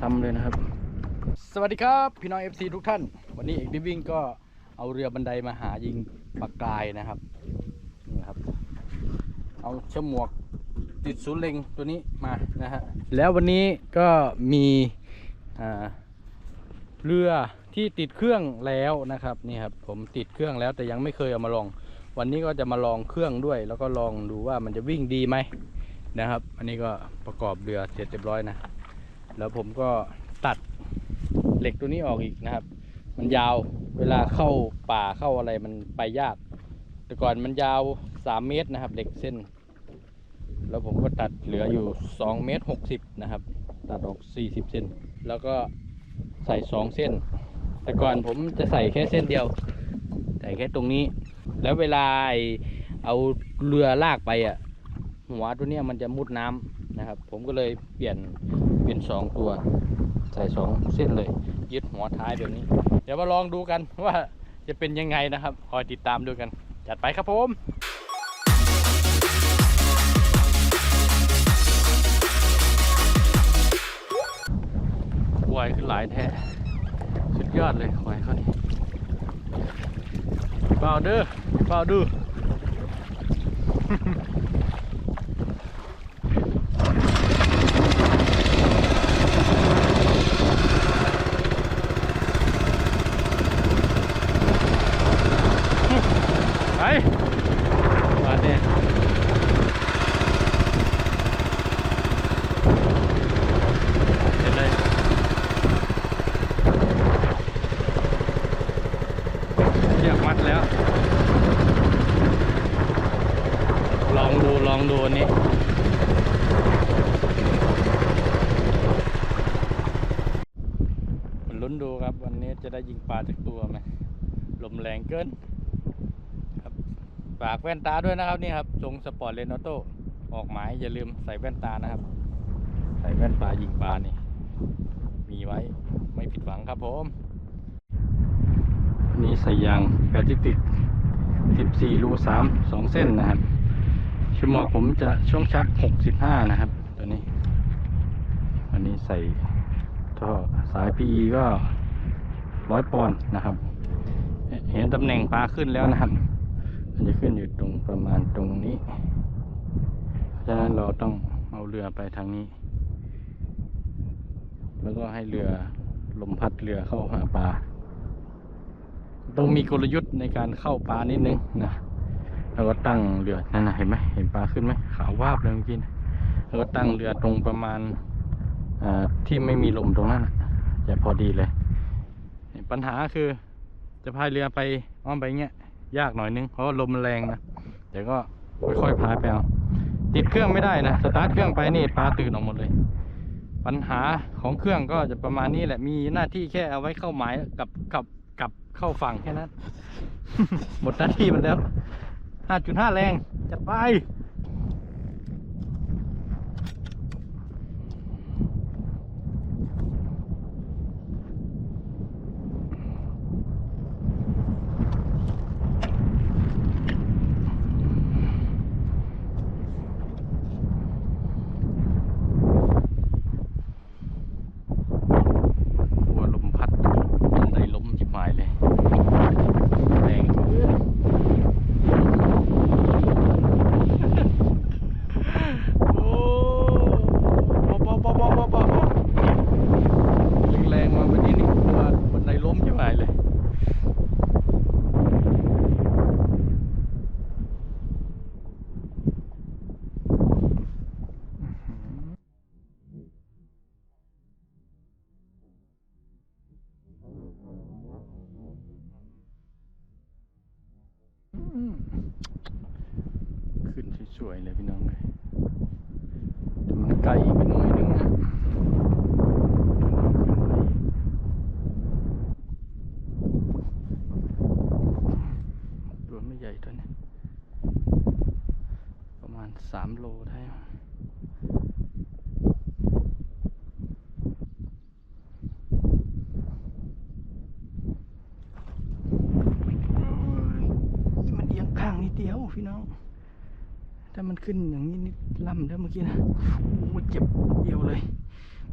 ซ้ำเลยนะครับ สวัสดีครับ พี่น้อง FC ทุกท่าน วันนี้เอกดิวิ่งก็เอาเรือบันไดมาหายิงปลากรายนะครับนี่ครับ เอาฉมวกติดศูนย์เล็งตัวนี้มานะฮะแล้ววันนี้ก็มีเรือที่ติดเครื่องแล้วนะครับนี่ครับผมติดเครื่องแล้วแต่ยังไม่เคยเอามาลอง วันนี้ก็จะมาลองเครื่องด้วย แล้วก็ลองดูว่ามันจะวิ่งดีไหมนะครับ อันนี้ก็ประกอบเรือเสร็จเรียบร้อยนะ แล้วผมก็ตัดเหล็กตัวนี้ออกอีกนะครับ มันยาวเวลาเข้าป่าเข้าอะไรมันไปยาก แต่ก่อนมันยาว3เมตรนะครับเหล็กเส้น แล้วผมก็ตัดเหลืออยู่2เมตร60นะครับ ตัดออก40เส้นแล้วก็ใส่2เส้น แต่ก่อนผมจะใส่แค่เส้นเดียว ใส่แค่ตรงนี้ แล้วเวลาเอาเรือลากไปอะหัวตัวเนี้ยมันจะมุดน้ำนะครับ ผมก็เลยเปลี่ยน เปลี่ยนสองตัวใส่สองเส้นเลย ยึดหัวท้ายแบบนี้ เดี๋ยวมาลองดูกันว่าจะเป็นยังไงนะครับ คอยติดตามดูกัน จัดไปครับผมควายขึ้นหลายแท้สุดยอดเลยควายเขานี่เปล่าเด้อเปล่าดูไปมาเนี่ยเห็นเลยเชือกมัดแล้ว ลองดูลองดูอันนี้ มันลุ้นดูครับ วันนี้ จะได้ยิงปลาจากตัวไหมลมแรงเกินครับฝากแว่นตาด้วยนะครับนี่ครับทรงสปอร์ตเลนออโต้ออกหมายอย่าลืมใส่แว่นตานะครับ ใส่แว่นปลายิงปลานี่ มีไว้ไม่ผิดหวังครับผม นี่ใส่ยางแปดติด14รู3 2 เส้นนะครับชั่วโมงผมจะช่วงชัก 65 นะครับ ตัวนี้อันนี้ใส่ท่อสาย PE ก็ ร้อยปอนด์นะครับ เห็นตำแหน่งปลาขึ้นแล้วนะครับ มันจะขึ้นอยู่ตรงประมาณตรงนี้เพราะฉะนั้นเราต้องเอาเรือไปทางนี้ แล้วก็ให้เรือลมพัดเรือเข้าหาปลา ต้องมีกลยุทธ์ในการเข้าปลานิดนึงนะแล้วก็ตั้งเรือนั่นนะเห็นไหมเห็นปลาขึ้นไหมขาววาบเลยเมื่อกี้นะแล้วก็ตั้งเรือตรงประมาณอ่าที่ไม่มีลมตรงนั้นน่ะจะพอดีเลย ปัญหาคือ จะพายเรือไปอ้อมไปเงี้ยยากหน่อยนึงเพราะว่าลมมันแรงนะเดี๋ยวก็ค่อยๆพายไปเอาติดเครื่องไม่ได้นะสตาร์ทเครื่องไปนี่ปลาตื่นออกหมดเลย ปัญหาของเครื่องก็จะประมาณนี้แหละมีหน้าที่แค่เอาไว้เข้าหมายกับกับกับเข้าฝั่งแค่นั้น หมดหน้าที่มันแล้ว 5.5 แรงจัดไป กลัวลมพัดบันไดล้มจิบหายเลย แรงเกินโอ้บอบอบอบอบอบอยิงแรงมาวันนี้นี่กลัวบันไดล้มจิบหายเลย อืมขึ้น สวยเลยพี่น้องเลยแต่มันไกลไปหน่อยนึงนะตัวไม่ใหญ่ตัวนี้ประมาณสามโลได้มั้งมันเอียงข้างนิดเดียวพี่น้อง ถ้ามันขึ้นอย่างนี้นิดล่ำแล้วเมื่อกี้นะโอ้เจ็บเอวเลย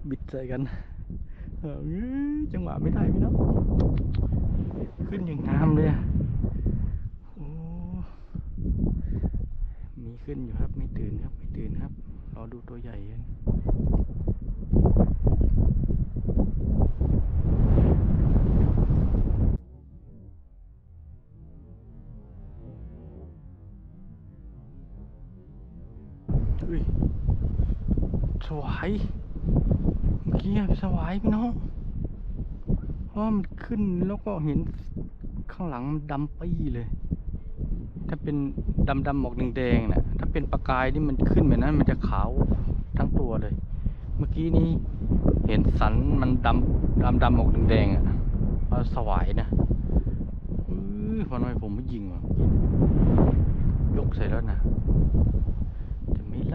บิดใส่กันเออจังหวะไม่ได้พี่น้องขึ้นอย่างงามเลยโอ้มีขึ้นอยู่ครับ ไม่ตื่นครับ ไม่ตื่นครับรอดูตัวใหญ่กัน ยสวายเมื่อกี้สวายพี่น้องเพราะมันขึ้นแล้วก็เห็นข้างหลังมันดำปี้เลย ถ้าเป็นดำดำๆออกแดงๆน่ะถ้าเป็นประกายนี่มันขึ้นแบบนั้น มันจะขาวทั้งตัวเลย เมื่อกี้นี้เห็นสันมันดำดำดำๆออกแดงๆอะเอาสวายนะอือทำไมผมไม่ยิงวะยกใส่แล้วนะ จ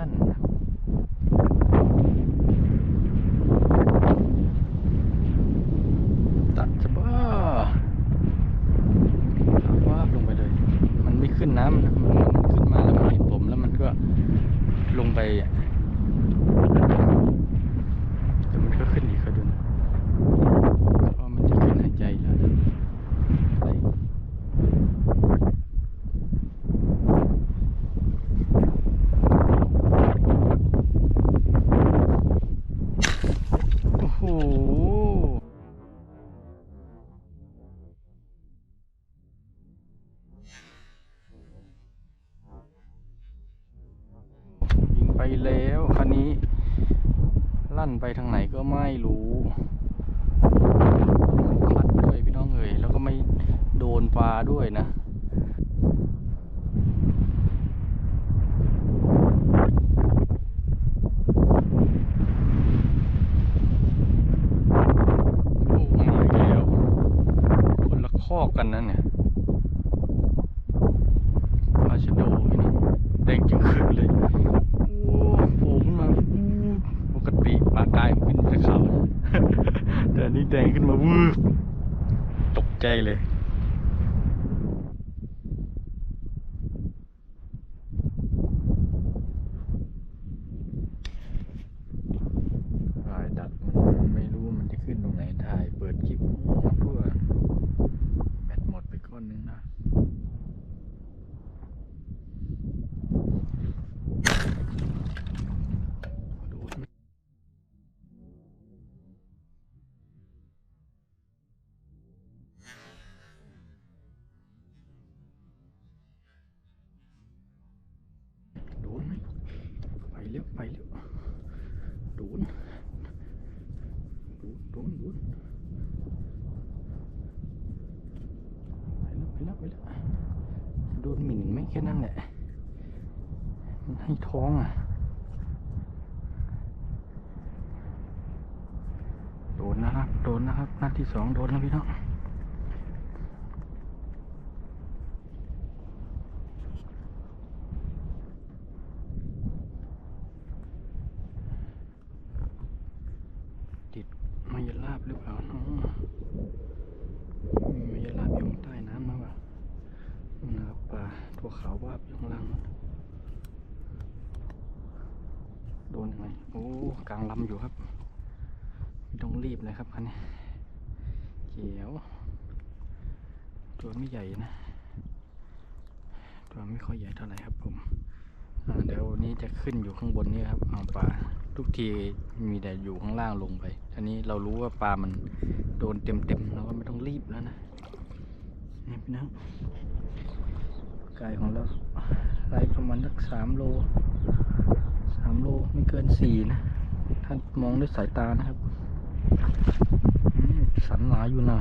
ข้อกกันนั่นเนี่ย ปลาชะโดพี่น้องแดงจึงขึ้นเลย โอ้โผล่ขึ้นมาอู้ปกติปลากายมันขึ้นจะขาวนะ แต่อันนี้แดงขึ้นมาวืบตกใจเลย ถ่ายดัดไม่รู้มันจะขึ้นตรงไหนถ่ายเปิดคลิปเพื่อแบตหม ดไป แค่นั้นแหละให้ท้องอะ โดนนะครับ โดนนะครับ นัดที่สองโดนแล้วพี่น้อง ติดมายาลาบหรือเปล่าเนาะมีมายาลาบอยู่ข้างใต้น้ำมาว่ะนู่นนะครับปลาตัวขาววาบอยู่ข้างล่างนู่นโดนยังไงโอ้ กลางลำอยู่ครับไม่ต้องรีบเลยครับคันนี้เขียว ตัวไม่ใหญ่นะ ตัวไม่ค่อยใหญ่เท่าไหร่ครับผมเดี๋ยววันนี้จะขึ้นอยู่ข้างบนนี่ครับเอาปลาทุกทีมีแต่อยู่ข้างล่างลงไปอันนี้เรารู้ว่าปลามันโดนเต็มๆเราก็ไม่ต้องรีบแล้วนะนี่พี่น้องไก่ของเราไล่ประมาณสักสามโลสามโลไม่เกินสี่นะ ท่านมองด้วยสายตานะครับสันหนาอยู่นะ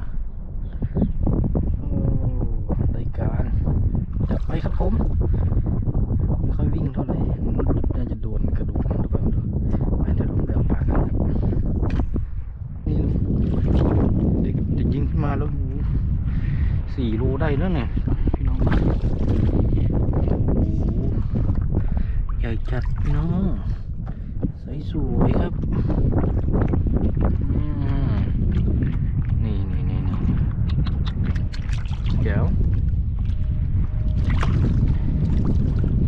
โอ้ได้การจัดไปครับผมไม่ค่อยวิ่งเท่าไหร่น่าจะโดนกระดูกหรือเปล่าไม่รู้ไปเดี๋ยวลงไปเอาปลากันครับนี่เด็กจะยิงขึ้นมาแล้วสี่โลได้แล้วเนี่ยพี่น้อง โอ้โหใหญ่จัดพี่น้อง ใสสวยครับอืมนี่นี่นี่นี่เดี๋ยว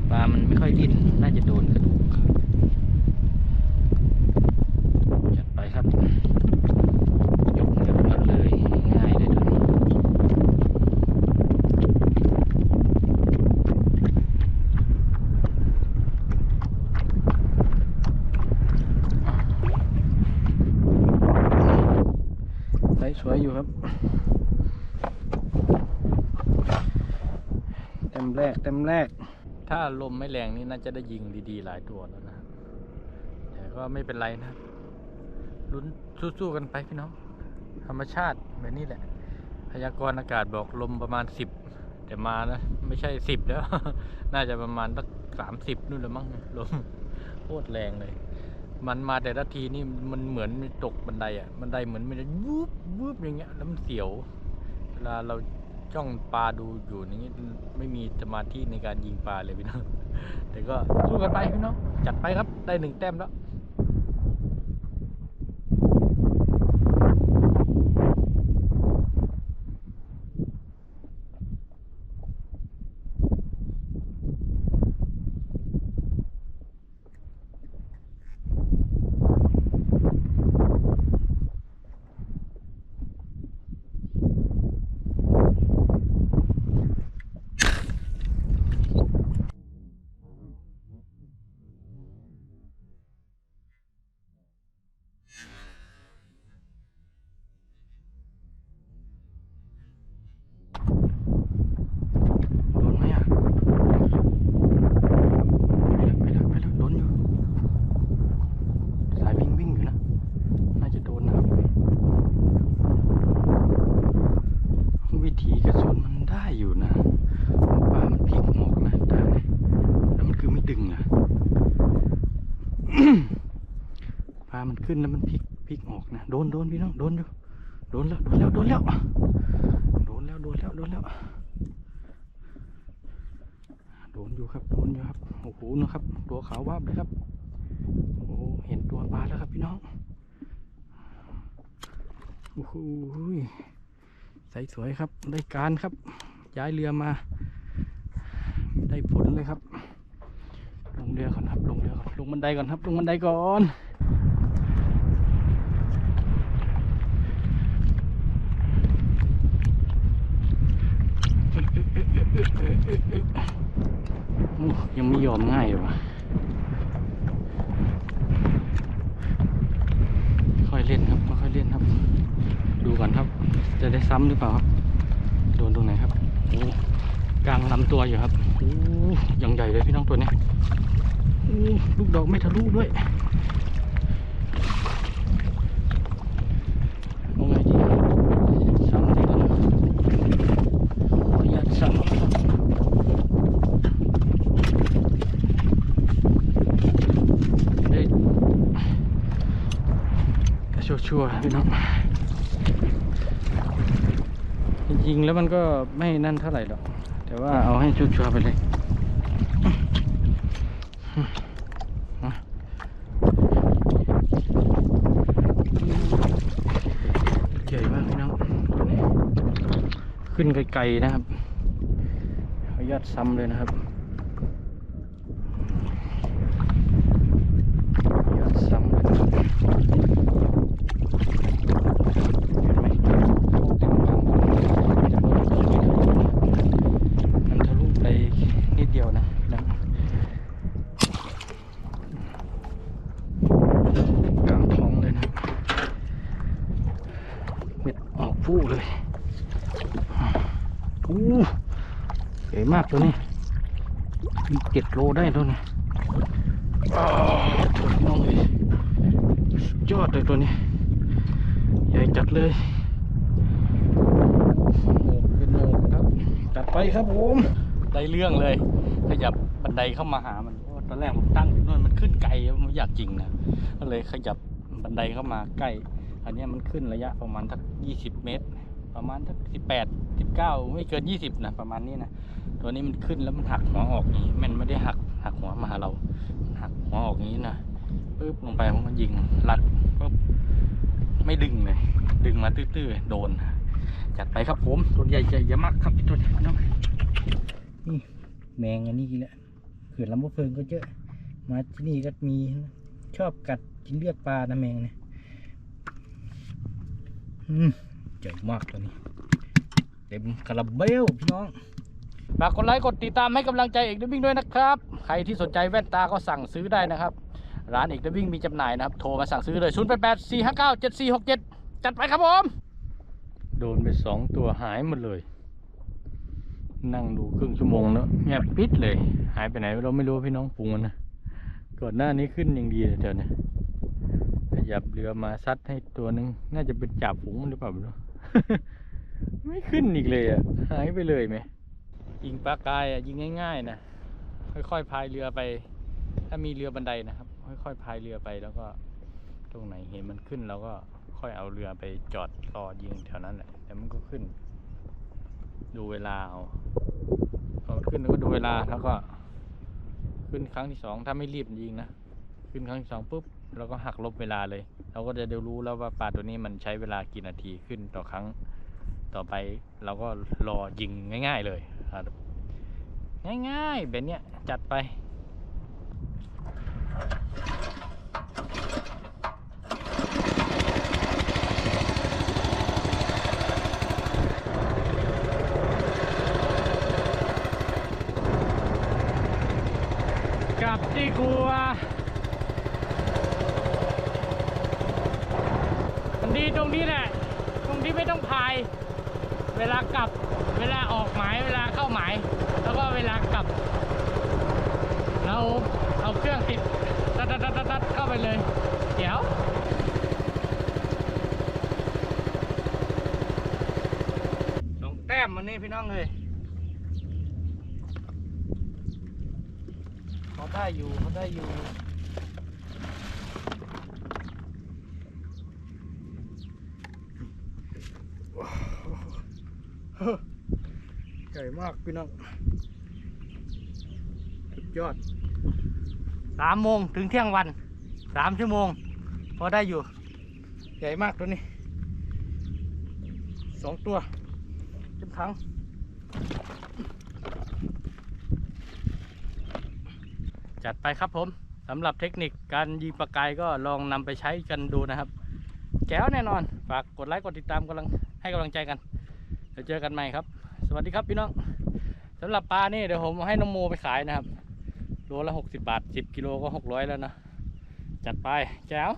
ปลามันไม่ค่อยดิ้น น่าจะโดนกระดูกจัดไปครับ สวยอยู่ครับ เต็มแร กเต็มแรก ถ้าลมไม่แรงนี่น่าจะได้ยิงดีๆ หลายตัวแล้วนะแต่ก็ไม่เป็นไรนะลุ้นสู้ๆกันไปพี่น้อง ธรรมชาติแบบนี้แหละ พยากรณ์อากาศบอกลมประมาณสิบแต่มานะไม่ใช่สิบแล้ว น่าจะประมาณสักสามสิบนู่นละมั้งลมโคตรแรงเลย มันมาแต่ละทีนี่มันเหมือนมันตกบันไดอะบันไดเหมือนมันจะวูบวูบอย่างเงี้ยแล้วมันเสียว เวลาเรา จ้องปลาดูอยู่นี่ไม่มีสมาธิในการยิงปลาเลยพี่น้องแต่ก็สู้กันไปพี่น้องจัดไปครับได้หนึ่งแต้มแล้ว โดนไหมอะ ไปแล้วไปแล้วไปแล้วโดนอยู่ สายวิ่งวิ่งอยู่นะ น่าจะโดนนะครับ วิธีกระสุนมันได้อยู่นะปลามันพลิกหมอกนะตาเนี่ยแล้วมันคือไม่ดึงอะ ปลามัน ขึ้นแล้วมันพลิกพลิกออกนะโดนโดนพี่น้องโดนอยู่โดนแล้วโดนแล้วโดนแล้วโดนแล้วโดนแล้วโดนแล้วโดนอยู่ครับโดนอยู่ครับโอ้โหนะครับ ตัวขาววับเลยครับโอ้เห็นตัวปลาแล้วครับพี่น้องโอ้โหใสสวยครับ ได้การครับ ย้ายเรือมา ได้ผลเลยครับ ลงเรือก่อนครับ ลงเรือก่อนลงบันไดก่อนครับ ลงบันไดก่อน โอ้ ยังไม่ยอมง่ายเลยวะค่อยเล่นครับค่อยเล่นครับ ดูก่อนครับ จะได้ซ้ำหรือเปล่าครับ โดนตรงไหนครับโอ้กลางลำตัวอยู่ครับโอ้ยังใหญ่เลยพี่น้องตัวนี้โอ้ลูกดอกไม่ทะลุด้วยเอาไงดีซ้ำดีกว่านะขออนุญาตซ้ำครับ เอ้ยก็ ชัวร์ๆพี่น้องจริงๆแล้วมันก็ไม่นั่นเท่าไหร่หรอก แต่ว่าเอาให้ชัวร์ๆไปเลยใหญ่มากพี่น้องขึ้นไกลๆนะครับขออนุญาตซ้ำเลยนะครับ ยอดซ้ำเลยนะครับเห็นไหมโอ้เต็มกลางแต่ว่ามันทะลุไปนิดเดียวนะนะกลางท้องเลยนะเม็ดออกฟูเลยอู้ใหญ่มาก ตัวนี้มีเจ็ดโลได้ตัวนี้อ้าวตัวนี้น้องเลยสุดยอดเลยตัวนี้ ใหญ่จัดเลยโอ้เป็นโมครับจัดไปครับผมได้เรื่องเลยขยับบันไดเข้ามาหามันเพราะว่าตอนแรกผมตั้งอยู่นู่นมันขึ้นไกลผมไม่อยากจริงนะก็เลยขยับบันไดเข้ามาใกล้ อันเนี้ยมันขึ้นระยะประมาณสักยี่สิบเมตร ประมาณสักสิบแปดสิบเก้าไม่เกินยี่สิบนะประมาณนี้นะตัวนี้มันขึ้นแล้วมันหักหัวออกอย่างนี้มันไม่ได้หักหักหัวมาหาเราหักหัวออกอย่างนี้นะปึ๊บลงไปมันยิงรัดปึ๊บไม่ดึงเลย ดึงมาตื้อๆโดนจัดไปครับผมตัวใหญ่ใหญ่เยอะมากครับตัวน้องนี่แมงอันนี้แหละเขื่อนลำพะเพิงก็เยอะมาที่นี่ก็มีชอบกัดกินเลือดปลานะแมงเนี่ยอืม ใหญ่มากตัวนี้ เต็มคาราเบลพี่น้องฝากกดไลค์กดติดตามให้กำลังใจเอกเดวิ่งด้วยนะครับ ใครที่สนใจแว่นตาก็สั่งซื้อได้นะครับ ร้านเอกเดวิ่งมีจำหน่ายนะครับ โทรมาสั่งซื้อเลย0 8 8 4 5 9 7 4 6 7 จัดไปครับผม โดนไปสองตัวหายหมดเลย นั่งดูครึ่งชั่วโมงแล้วเงียบปิดเลย หายไปไหนเราไม่รู้พี่น้องปุงมันนะก่อนหน้านี้ขึ้นอย่างดีเลยเดี๋ยวนี้ขยับเรือมาซัดให้ตัวหนึ่งน่าจะเป็นจ่าฝูงหรือเปล่าไม่รู้ ไม่ขึ้นอีกเลยอะ หายไปเลยไหม ยิงปลากายอะยิงง่าย ๆ นะ ค่อยๆพายเรือไป ถ้ามีเรือบันไดนะครับ ค่อยๆพายเรือไปแล้วก็ ตรงไหนเห็นมันขึ้นเราก็ค่อยเอาเรือไปจอดรอยิงแถวนั้นแหละแต่มันก็ขึ้น ดูเวลาเอาพอขึ้นแล้วก็ดูเวลาแล้วก็ ขึ้นครั้งที่สองถ้าไม่รีบยิงนะ ขึ้นครั้งที่สองปุ๊บ เราก็หักลบเวลาเลย เราก็จะได้รู้แล้วว่าปลาตัวนี้มันใช้เวลากี่นาทีขึ้นต่อครั้งต่อไปเราก็รอยิงง่าย ๆเลยครับง่ายๆแบบเนี้ยจัดไป กลับที่ครัว มันดีตรงนี้แหละ ตรงที่ไม่ต้องพาย เวลากลับ เวลาออกหมาย เวลาเข้าหมาย แล้วก็เวลากลับ เราเอาเครื่องติดตัดตัดตัดตัดเข้าไปเลย เดี๋ยว สองแต้มมันนี่ พี่น้องเลยเขาได้อยู่เขาได้อยู่ใหญ่มากพี่น้องสุดยอดสามโมงถึงเที่ยงวันสามชั่วโมง พอได้อยู่ ใหญ่มากตัวนี้สองตัว เต็มถังจัดไปครับผมสำหรับเทคนิคการยิงปลากายก็ลองนำไปใช้กันดูนะครับแจ๋วแน่นอน ฝากกดไลค์กดติดตามกำลังให้กำลังใจกันเดี๋ยวเจอกันใหม่ครับ สวัสดีครับพี่น้องสำหรับปลานี่เดี๋ยวผมให้น้องโมไปขายนะครับโลละ 60 บาท 10 กิโลก็ 600 แล้วนะ จัดไปแจ๋ว